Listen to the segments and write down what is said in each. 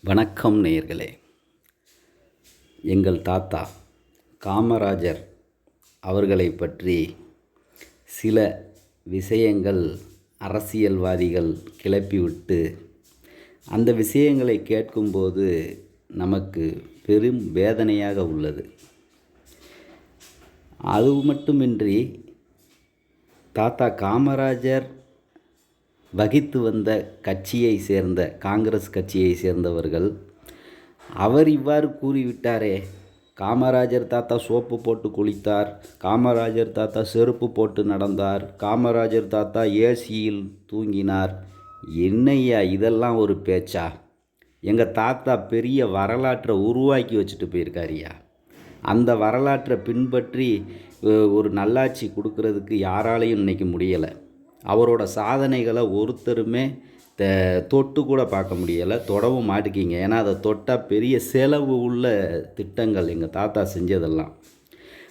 வணக்கம் நேயர்களே. எங்கள் தாத்தா காமராஜர் அவர்களை பற்றி சில விஷயங்கள் அரசியல்வாதிகள் கிளப்பிவிட்டு அந்த விஷயங்களை கேட்கும்போது நமக்கு பெரும் வேதனையாக உள்ளது. அது மட்டுமின்றி தாத்தா காமராஜர் வகித்து வந்த கட்சியை சேர்ந்த காங்கிரஸ் கட்சியை சேர்ந்தவர்கள் அவர் இவ்வாறு கூறிவிட்டாரே காமராஜர் தாத்தா சோப்பு போட்டு குளித்தார் காமராஜர் தாத்தா செருப்பு போட்டு நடந்தார் காமராஜர் தாத்தா ஏசியில் தூங்கினார். என்னய்யா இதெல்லாம் ஒரு பேச்சா? எங்கள் தாத்தா பெரிய வரலாற்றை உருவாக்கி வச்சுட்டு போயிருக்காரியா அந்த வரலாற்றை பின்பற்றி ஒரு நல்லாட்சி கொடுக்கறதுக்கு யாராலையும் நினைக்க முடியலை. அவரோட சாதனைகளை ஒருத்தருமே த தொட்டு கூட பார்க்க முடியலை. தொடவும் மாட்டிக்கிங்க. ஏன்னா அதை தொட்டால் பெரிய செலவு உள்ள திட்டங்கள் எங்கள் தாத்தா செஞ்சதெல்லாம்.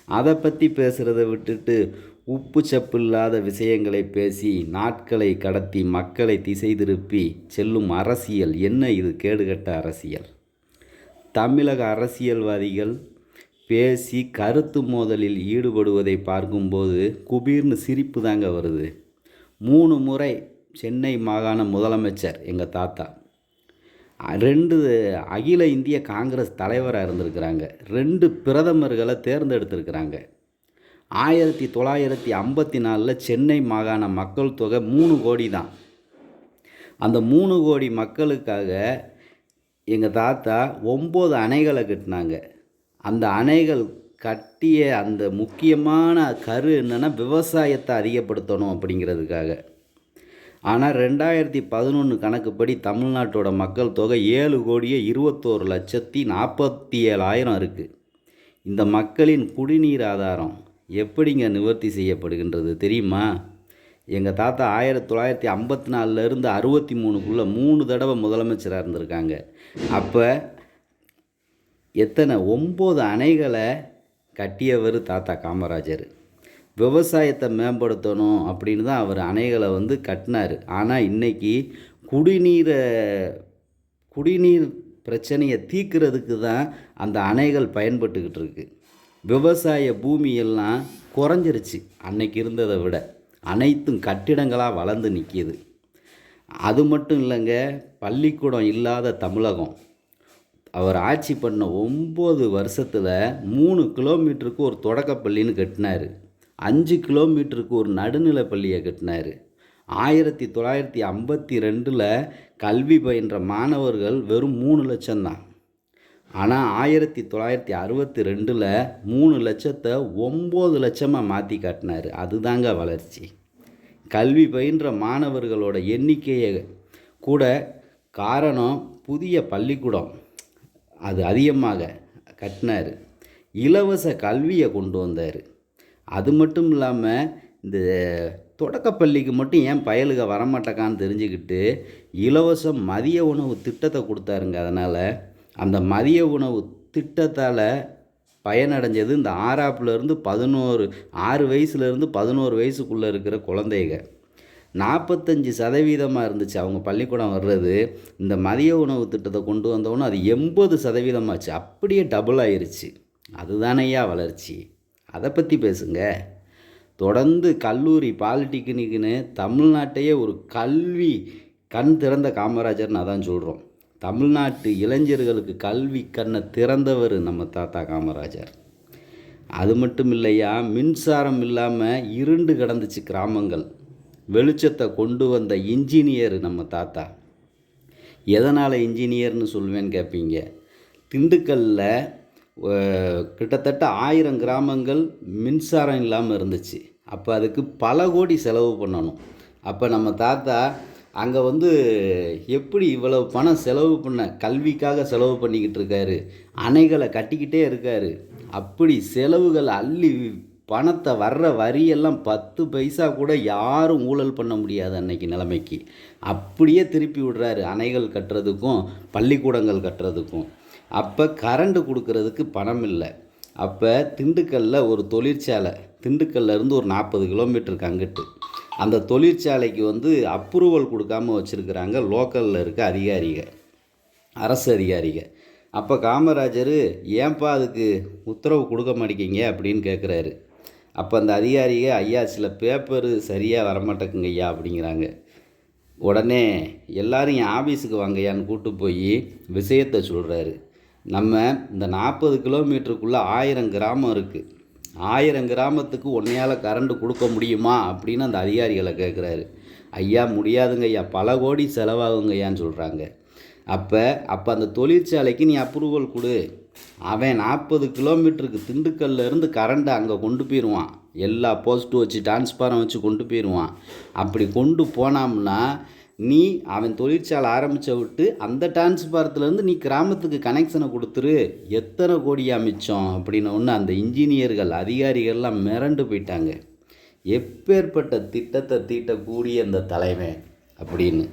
அதை பற்றி பேசுகிறத விட்டுட்டு உப்பு சப்பு இல்லாத விஷயங்களை பேசி நாட்களை கடத்தி மக்களை திசை திருப்பி செல்லும் அரசியல். என்ன இது? கேடுகட்ட அரசியல். தமிழக அரசியல்வாதிகள் பேசி கருத்து மோதலில் ஈடுபடுவதை பார்க்கும்போது குபீர்னு சிரிப்பு தாங்க வருது. மூணு முறை சென்னை மாகாண முதலமைச்சர் எங்கள் தாத்தா. ரெண்டு அகில இந்திய காங்கிரஸ் தலைவராக இருந்திருக்கிறாங்க. ரெண்டு பிரதமர்களை தேர்ந்தெடுத்திருக்கிறாங்க. ஆயிரத்தி தொள்ளாயிரத்தி ஐம்பத்தி நாலில் சென்னை மாகாண மக்கள் தொகை மூணு கோடி தான். அந்த மூணு கோடி மக்களுக்காக எங்கள் தாத்தா ஒம்பது அணைகளை கட்டினாங்க. அந்த அணைகள் கட்டிய அந்த முக்கியமான கரு என்னென்னா விவசாயத்தை அதிகப்படுத்தணும் அப்படிங்கிறதுக்காக. ஆனால் ரெண்டாயிரத்தி பதினொன்று கணக்குப்படி தமிழ்நாட்டோட மக்கள் தொகை ஏழு கோடியே இருபத்தோரு லட்சத்தி நாற்பத்தி ஏழாயிரம் இருக்குது இந்த மக்களின் குடிநீர் ஆதாரம் எப்படிங்க நிவர்த்தி செய்யப்படுகின்றது தெரியுமா? எங்கள் தாத்தா ஆயிரத்தி தொள்ளாயிரத்தி ஐம்பத்தி நாலுலேருந்து அறுபத்தி மூணுக்குள்ளே மூணு தடவை முதலமைச்சராக இருந்திருக்காங்க. அப்போ எத்தனை ஒம்பது அணைகளை கட்டியவர் தாத்தா காமராஜர். விவசாயத்தை மேம்படுத்தணும் அப்படின்னு தான் அவர் அணைகளை வந்து கட்டினார். ஆனால் இன்றைக்கி குடிநீரை குடிநீர் பிரச்சனையை தீர்க்கிறதுக்கு தான் அந்த அணைகள் பயன்பட்டுக்கிட்டு இருக்கு. விவசாய பூமியெல்லாம் குறைஞ்சிருச்சு அன்னைக்கு இருந்ததை விட. அனைத்தும் கட்டிடங்களாக வளர்ந்து நிற்கிது அது மட்டும் இல்லைங்க பள்ளிக்கூடம் இல்லாத தமிழகம். அவர் ஆட்சி பண்ண ஒம்பது வருஷத்தில் மூணு கிலோமீட்டருக்கு ஒரு தொடக்கப்பள்ளின்னு கட்டினார். அஞ்சு கிலோமீட்டருக்கு ஒரு நடுநிலைப் பள்ளியை கட்டினார். ஆயிரத்தி தொள்ளாயிரத்தி ஐம்பத்தி ரெண்டில் கல்வி பயின்ற மாணவர்கள் வெறும் மூணு லட்சம்தான் ஆனால் ஆயிரத்தி தொள்ளாயிரத்தி அறுபத்தி ரெண்டில் மூணு லட்சத்தை ஒம்பது லட்சமாக மாற்றி காட்டினார். அதுதாங்க வளர்ச்சி. கல்வி பயின்ற மாணவர்களோட எண்ணிக்கையை கூட காரணம் புதிய பள்ளிக்கூடம். அது அதிகமாக கட்டினார். இலவச கல்வியை கொண்டு வந்தார். அது மட்டும் இல்லாமல் இந்த தொடக்கப்பள்ளிக்கு மட்டும் ஏன் பயலுக வரமாட்டக்கான்னு தெரிஞ்சுக்கிட்டு இலவச மதிய உணவு திட்டத்தை கொடுத்தாருங்க. அதனால் அந்த மதிய உணவு திட்டத்தால் பயனடைஞ்சது இந்த ஆறாப்புலேருந்து பதினோரு ஆறு வயசுலேருந்து பதினோரு வயசுக்குள்ளே இருக்கிற குழந்தைங்க நாற்பத்தஞ்சு சதவீதமாக இருந்துச்சு. அவங்க பள்ளிக்கூடம் வர்றது. இந்த மதிய உணவு திட்டத்தை கொண்டு வந்தவொன்னே அது எண்பது சதவீதமாச்சு. அப்படியே டபுள் ஆயிருச்சு. அதுதானையா வளர்ச்சி. அதை பற்றி பேசுங்க. தொடர்ந்து கல்லூரி பாலிடெக்னிக்னு தமிழ்நாட்டையே ஒரு கல்வி கண் திறந்த காமராஜர்னு அதான் சொல்கிறோம் தமிழ்நாட்டு இளைஞர்களுக்கு கல்வி கண்ணை திறந்தவர் நம்ம தாத்தா காமராஜர். அது மட்டும் இல்லையா மின்சாரம் இல்லாமல் இருண்டு கிடந்துச்சு கிராமங்கள். வெளிச்சத்தை கொண்டு வந்த இன்ஜினியர் நம்ம தாத்தா. எதனால் இன்ஜினியர்னு சொல்வேன்னு கேட்பீங்க திண்டுக்கல்லில் கிட்டத்தட்ட ஆயிரம் கிராமங்கள் மின்சாரம் இல்லாமல் இருந்துச்சு. அப்போ அதுக்கு பல கோடி செலவு பண்ணணும். அப்போ நம்ம தாத்தா அங்கே வந்து எப்படி இவ்வளவு பணம் செலவு பண்ண கல்விக்காக செலவு பண்ணிக்கிட்டு இருக்காரு? அணைகளை கட்டிக்கிட்டே இருக்காரு. அப்படி செலவுகள் அள்ளி பணத்தை வர்ற வரியெல்லாம் பத்து பைசா கூட யாரும் ஊழல் பண்ண முடியாது அன்னைக்கு நிலைமைக்கு. அப்படியே திருப்பி விடுறாரு. அணைகள் கட்டுறதுக்கும் பள்ளிக்கூடங்கள் கட்டுறதுக்கும். அப்போ கரண்ட் கொடுக்கறதுக்கு பணம் இல்லை. அப்போ திண்டுக்கல்லில் ஒரு தொழிற்சாலை திண்டுக்கல்ல இருந்து ஒரு நாற்பது கிலோமீட்டருக்கு அங்கிட்டு. அந்த தொழிற்சாலைக்கு வந்து அப்ரூவல் கொடுக்காம வச்சுருக்கிறாங்க லோக்கலில் இருக்க அதிகாரிகள் அரசு அதிகாரிக அப்போ காமராஜர் ஏன்பா அதுக்கு உத்தரவு கொடுக்க மாட்டேங்கிங்க அப்படின்னு கேட்குறாரு அப்போ அந்த அதிகாரிக ஐயா சில பேப்பரு சரியாக வரமாட்டேங்குங்க ஐயா அப்படிங்கிறாங்க. உடனே எல்லோரும் என் ஆஃபீஸுக்கு வாங்கய்யான்னு கூட்டு போய் விஷயத்தை சொல்கிறாரு நம்ம இந்த நாற்பது கிலோமீட்டருக்குள்ளே ஆயிரம் கிராமம் இருக்குது ஆயிரம் கிராமத்துக்கு ஒன்றையால் கரண்ட் கொடுக்க முடியுமா? அப்படின்னு அந்த அதிகாரிகளை கேட்குறாரு ஐயா முடியாதுங்க ஐயா. பல கோடி செலவாகுங்க ஐயான்னு சொல்கிறாங்க அப்போ அப்போ அந்த தொழிற்சாலைக்கு நீ அப்ரூவல் கொடு. அவன் நாற்பது கிலோமீட்டருக்கு திண்டுக்கல்ல இருந்து கரண்ட்டை அங்கே கொண்டு போயிடுவான் எல்லா போஸ்ட்டு வச்சு டிரான்ஸ்பாரம் வச்சு கொண்டு போயிடுவான் அப்படி கொண்டு போனாம்னா நீ அவன் தொழிற்சாலை ஆரம்பித்த விட்டு அந்த டிரான்ஸ்பாரத்துலேருந்து நீ கிராமத்துக்கு கனெக்ஷனை கொடுத்துரு. எத்தனை கோடியாக மிச்சம்? அப்படின்னு ஒன்று அந்த இன்ஜினியர்கள் அதிகாரிகள்லாம் மிரண்டு போயிட்டாங்க. எப்பேற்பட்ட திட்டத்தை தீட்டக்கூடிய இந்த தலைவன் அப்படின்னு.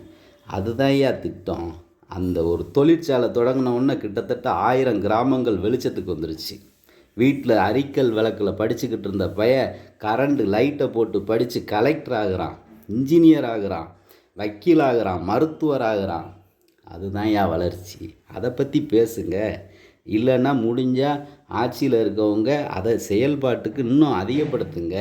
அதுதான் ஐயா திட்டம். அந்த ஒரு தொழிற்சாலை தொடங்கின உடனே கிட்டத்தட்ட ஆயிரம் கிராமங்கள் வெளிச்சத்துக்கு வந்துருச்சு. வீட்டில் அரிக்கல் விளக்கில் படிச்சுக்கிட்டு இருந்த பைய கரண்டு லைட்டை போட்டு படித்து கலெக்டர் ஆகிறான் இன்ஜினியர் ஆகிறான் வக்கீல் ஆகுறான் மருத்துவர் ஆகிறான். அதுதான் ஏன் வளர்ச்சி. அதை பற்றி பேசுங்க. இல்லைன்னா முடிஞ்சால் ஆட்சியில் இருக்கவங்க அதை செயல்பாட்டுக்கு இன்னும் அதிகப்படுத்துங்க.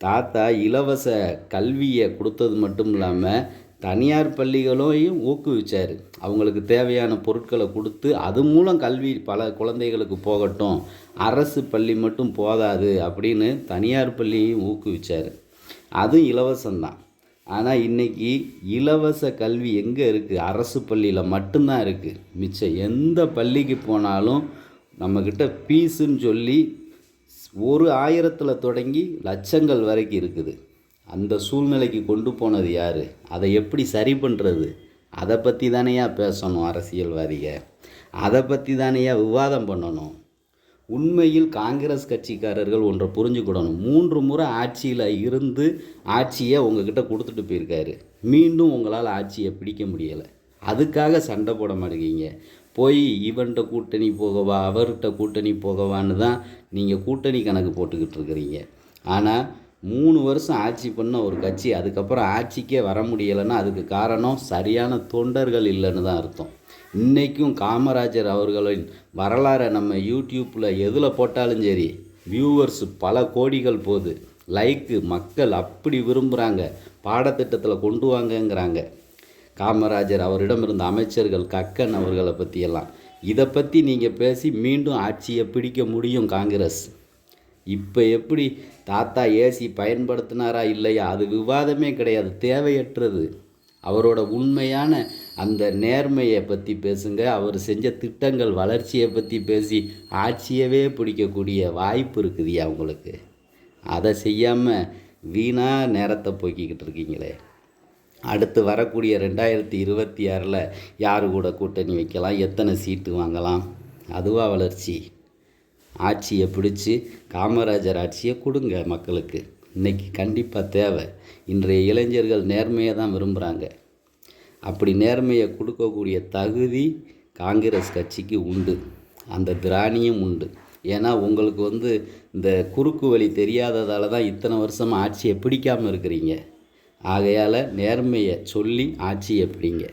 தாத்தா இலவச கல்வியை கொடுத்தது மட்டும் இல்லாமல் தனியார் பள்ளிகளையும் ஊக்குவிச்சார். அவங்களுக்கு தேவையான பொருட்களை கொடுத்து அது மூலம் கல்வி பல குழந்தைகளுக்கு போகட்டும். அரசு பள்ளி மட்டும் போதாது அப்படின்னு தனியார் பள்ளியையும் ஊக்குவிச்சார். அதுவும் இலவசம்தான். ஆனால் இன்றைக்கி இலவச கல்வி எங்கே இருக்குது அரசு பள்ளியில் மட்டும்தான் இருக்குது மிச்சம் எந்த பள்ளிக்கு போனாலும் நம்மக்கிட்ட ஃபீஸுன்னு சொல்லி ஒரு ஆயிரத்தில் தொடங்கி லட்சங்கள் வரைக்கும் இருக்குது. அந்த சூழ்நிலைக்கு கொண்டு போனது யார்? அதை எப்படி சரி பண்ணுறது அதை பற்றி தானேயா பேசணும் அரசியல்வாதிக? அதை பற்றி தானேயா விவாதம் பண்ணணும்? உண்மையில் காங்கிரஸ் கட்சிக்காரர்கள் ஒன்றை புரிஞ்சுக்கிடணும். மூன்று முறை ஆட்சியில் இருந்து ஆட்சியை உங்ககிட்ட கொடுத்துட்டு போயிருக்காரு. மீண்டும் உங்களால் ஆட்சியை பிடிக்க முடியலை. அதுக்காக சண்டை போட மாட்டேங்கிங்க போய் இவன்கிட்ட கூட்டணி போகவா அவர்கிட்ட கூட்டணி போகவான்னு தான் நீங்கள் கூட்டணி கணக்கு போட்டுக்கிட்டு இருக்கிறீங்க. ஆனால் மூணு வருஷம் ஆட்சி பண்ண ஒரு கட்சி அதுக்கப்புறம் ஆட்சிக்கே வர முடியலைன்னா அதுக்கு காரணம் சரியான தொண்டர்கள் இல்லைன்னு தான் அர்த்தம். இன்றைக்கும் காமராஜர் அவர்களின் வரலாறை நம்ம யூடியூப்பில் எதில் போட்டாலும் சரி வியூவர்ஸ் பல கோடிகள் போகுது. லைக்கு மக்கள் அப்படி விரும்புகிறாங்க பாடத்திட்டத்தில் கொண்டு வாங்கங்கிறாங்க. காமராஜர் அவரிடம் இருந்த அமைச்சர்கள் கக்கன் அவர்களை பற்றியெல்லாம் இதை பற்றி நீங்கள் பேசி மீண்டும் ஆட்சியை பிடிக்க முடியும் காங்கிரஸ். இப்போ எப்படி தாத்தா ஏசி பயன்படுத்தினாரா இல்லையா? அது விவாதமே கிடையாது. தேவையற்றது. அவரோட உண்மையான அந்த நேர்மையை பற்றி பேசுங்க. அவர் செஞ்ச திட்டங்கள் வளர்ச்சியை பற்றி பேசி ஆட்சியவே பிடிக்கக்கூடிய வாய்ப்பு இருக்குதுயா உங்களுக்கு? அதை செய்யாமல் வீணாக நேரத்தை போக்கிக்கிட்டு இருக்கீங்களே. அடுத்து வரக்கூடிய ரெண்டாயிரத்தி இருபத்தி ஆறில் யார் கூட கூட்டணி வைக்கலாம்? எத்தனை சீட்டு வாங்கலாம்? அதுவா வளர்ச்சி. ஆட்சியை பிடிச்சி காமராஜர் ஆட்சியை கொடுங்க மக்களுக்கு. இன்றைக்கி கண்டிப்பாக தேவை. இன்றைய இளைஞர்கள் நேர்மையை தான் விரும்புகிறாங்க அப்படி நேர்மையை கொடுக்கக்கூடிய தகுதி காங்கிரஸ் கட்சிக்கு உண்டு. அந்த திராணியும் உண்டு. ஏன்னா உங்களுக்கு வந்து இந்த குறுக்கு வழி தெரியாததால் தான் இத்தனை வருஷமாக ஆட்சியை பிடிக்காமல் இருக்கிறீங்க. ஆகையால் நேர்மையை சொல்லி ஆட்சியை பிடிங்க.